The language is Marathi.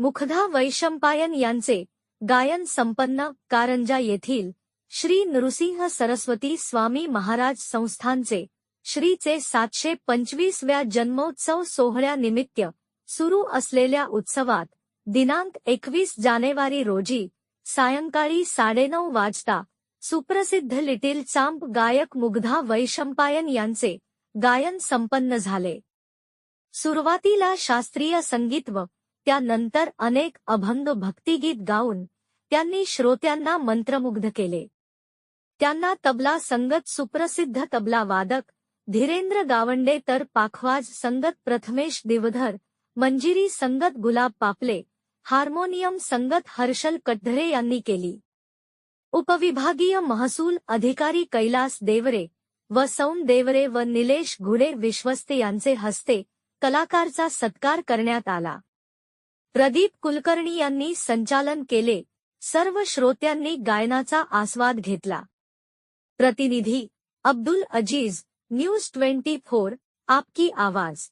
मुखधा वैशंपायन यांचे गायन संपन्न कारंजा येथील श्री नृसिंह सरस्वती स्वामी महाराज संस्थानचे श्रीचे सातशे पंचवीसव्या जन्मोत्सव सोहळ्यानिमित्त सुरू असलेल्या उत्सवात दिनांक एकवीस जानेवारी रोजी सायंकाळी साडेनऊ वाजता सुप्रसिद्ध लिटिल चांप गायक मुग्धा वैशंपायन यांचे गायन संपन्न झाले. सुरुवातीला शास्त्रीय संगीत व त्यानंतर अनेक अभंग भक्तिगीत गाऊन त्यांनी श्रोत्यांना मंत्रमुग्ध केले. त्यांना तबला संगत सुप्रसिद्ध तबला वादक धीरेंद्र गावंडे तर पाखवाज संगत प्रथमेश देवधर मंजिरी संगत गुलाब पापले हार्मोनियम संगत हर्षल कड्ढरे यांनी केली. उपविभागीय महसूल अधिकारी कैलास देवरे व सौन देवरे व निलेश घुडे विश्वस्ते यांचे हस्ते कलाकारचा सत्कार करण्यात आला. प्रदीप कुलकर्णी यांनी संचालन केले. सर्व श्रोत्यांनी गायनाचा आस्वाद घेतला. प्रतिनिधी Abdul Aziz news twenty four आपकी आवाज.